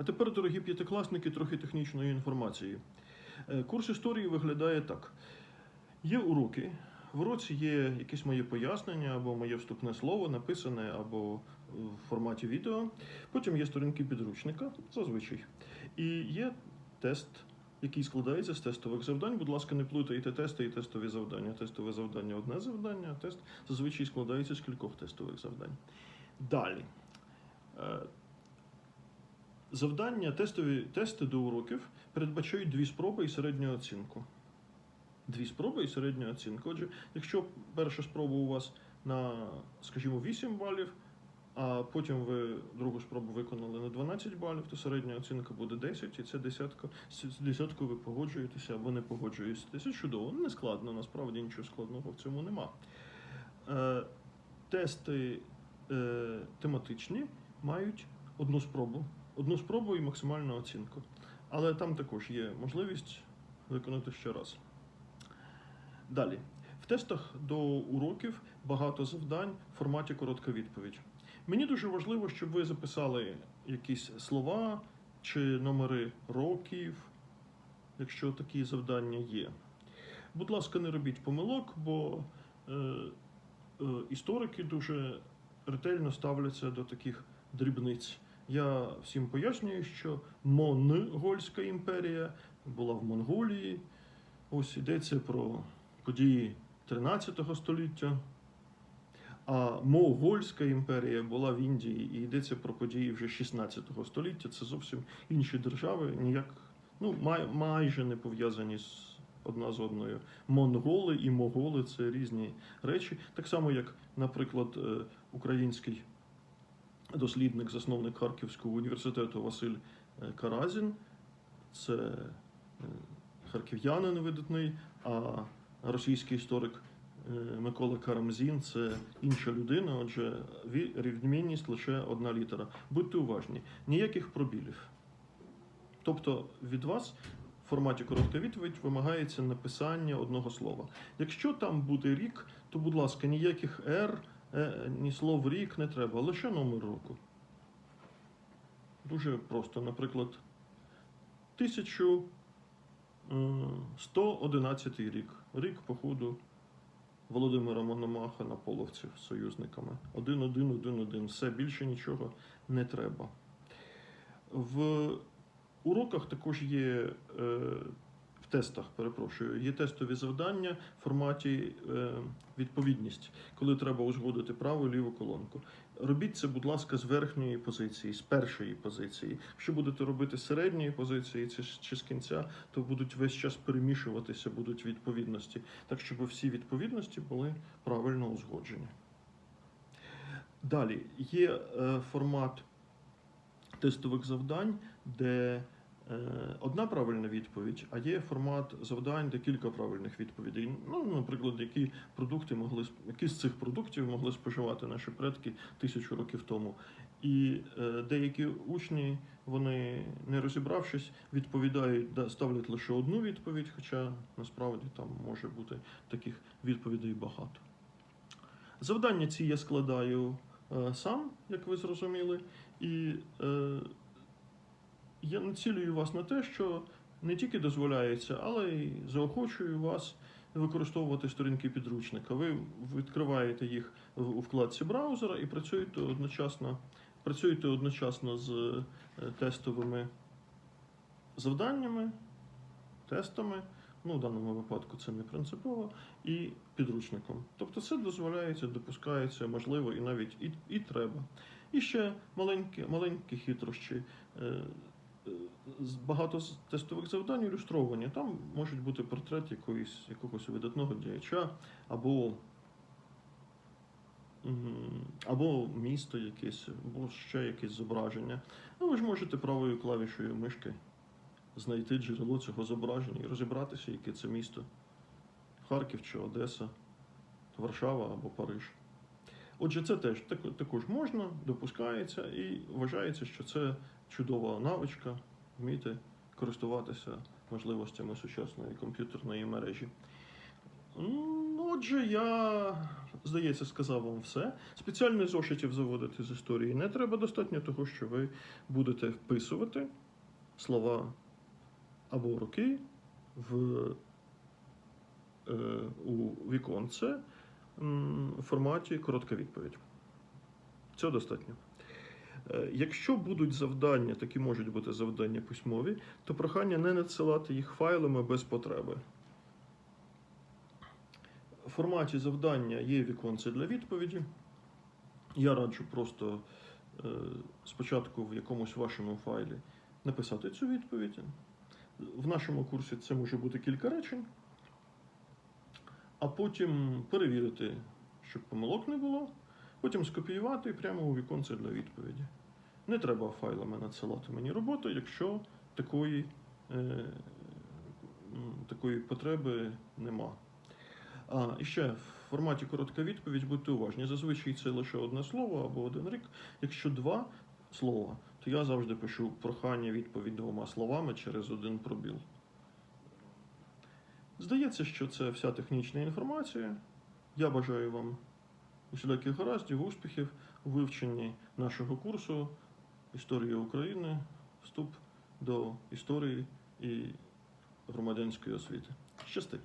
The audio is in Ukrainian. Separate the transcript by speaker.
Speaker 1: А тепер, дорогі п'ятикласники, трохи технічної інформації. Е, Курс історії виглядає так: є уроки. В уроці є якесь моє пояснення або моє вступне слово, написане або в форматі відео. Потім є сторінки підручника, зазвичай. І є тест, який складається з тестових завдань. Будь ласка, не плутайте тести і тестові завдання. Тестове завдання одне завдання, а тест зазвичай складається з кількох тестових завдань. Далі. Завдання, тестові тести до уроків передбачають дві спроби і середню оцінку. Дві спроби і середню оцінку. Отже, якщо перша спроба у вас на, скажімо, 8 балів, а потім ви другу спробу виконали на 12 балів, то середня оцінка буде 10, і це десятка. З десяткою ви погоджуєтеся або не погоджуєтеся. Це чудово, не складно, насправді нічого складного в цьому нема. Е, тести е, тематичні мають одну спробу. Одну спробу і максимальну оцінку. Але там також є можливість виконати ще раз. Далі. В тестах до уроків багато завдань в форматі коротка відповідь. Мені дуже важливо, щоб ви записали якісь слова чи номери років, якщо такі завдання є. Будь ласка, не робіть помилок, бо е, е, історики дуже ретельно ставляться до таких дрібниць. Я всім пояснюю, що Монгольська імперія була в Монголії. Ось йдеться про події 13 століття. А Могольська імперія була в Індії і йдеться про події вже 16 століття. Це зовсім інші держави, ніяк ну, май, майже не пов'язані з одна з одною. Монголи і моголи це різні речі. Так само, як, наприклад, е, український дослідник, засновник Харківського університету Василь е, Каразін. Це е, харків'янин видатний, а російський історик е, Микола Карамзін це інша людина, отже, рівномірність лише одна літера. Будьте уважні, ніяких пробілів. Тобто від вас в форматі коротка відповідь вимагається написання одного слова. Якщо там буде рік, то, будь ласка, ніяких е, ні слов рік не треба, лише номер року. Дуже просто, наприклад, 1111 рік. Рік походу Володимира Мономаха на половців з союзниками. 1-1-1-1. Все більше нічого не треба. В уроках також є е, тестах, перепрошую, є тестові завдання в форматі е, відповідність, коли треба узгодити праву і ліву колонку. Робіть це, будь ласка, з верхньої позиції, з першої позиції. Якщо будете робити з середньої позиції чи, з- кінця, то будуть весь час перемішуватися, будуть відповідності, так щоб всі відповідності були правильно узгоджені. Далі є е, формат тестових завдань, де одна правильна відповідь, а є формат завдань, де кілька правильних відповідей. Ну, наприклад, які продукти могли які з цих продуктів могли споживати наші предки тисячу років тому. І е, деякі учні, вони не розібравшись, відповідають, да, ставлять лише одну відповідь, хоча насправді там може бути таких відповідей багато. Завдання ці я складаю е, сам, як ви зрозуміли, і е, я націлюю вас на те, що не тільки дозволяється, але й заохочую вас використовувати сторінки підручника. Ви відкриваєте їх у вкладці браузера і працюєте одночасно, працюєте одночасно з е, тестовими завданнями, тестами. Ну, в даному випадку це не принципово, і підручником. Тобто це дозволяється, допускається, можливо, і навіть і, і треба. І ще маленькі, маленькі хитрощі. Багато з тестових завдань ілюстровані. Там можуть бути портрет якоїсь, якогось видатного діяча, або, або місто якесь, або ще якесь зображення. Ну, ви ж можете правою клавішою мишки знайти джерело цього зображення і розібратися, яке це місто. Харків чи Одеса, Варшава або Париж. Отже, це теж також можна, допускається і вважається, що це чудова навичка, вміти користуватися можливостями сучасної комп'ютерної мережі. Ну, Отже, я здається, сказав вам все. Спеціальних зошитів заводити з історії не треба. Достатньо того, що ви будете вписувати слова або роки в, е, у віконце в форматі коротка відповідь. Цього достатньо. Е, Якщо будуть завдання, такі можуть бути завдання письмові, то прохання не надсилати їх файлами без потреби. В форматі завдання є віконце для відповіді. Я раджу просто е, спочатку в якомусь вашому файлі написати цю відповідь. В нашому курсі це може бути кілька речень, а потім перевірити, щоб помилок не було, потім скопіювати прямо у віконце для відповіді. Не треба файлами надсилати мені роботу, якщо такої, е, такої потреби нема. А, і ще в форматі коротка відповідь будьте уважні. Зазвичай це лише одне слово або один рік. Якщо два слова, то я завжди пишу прохання відповідь двома словами через один пробіл. Здається, що це вся технічна інформація. Я бажаю вам усіляких гараздів, успіхів у вивченні нашого курсу Історія України, вступ до історії і громадянської освіти. Щасти!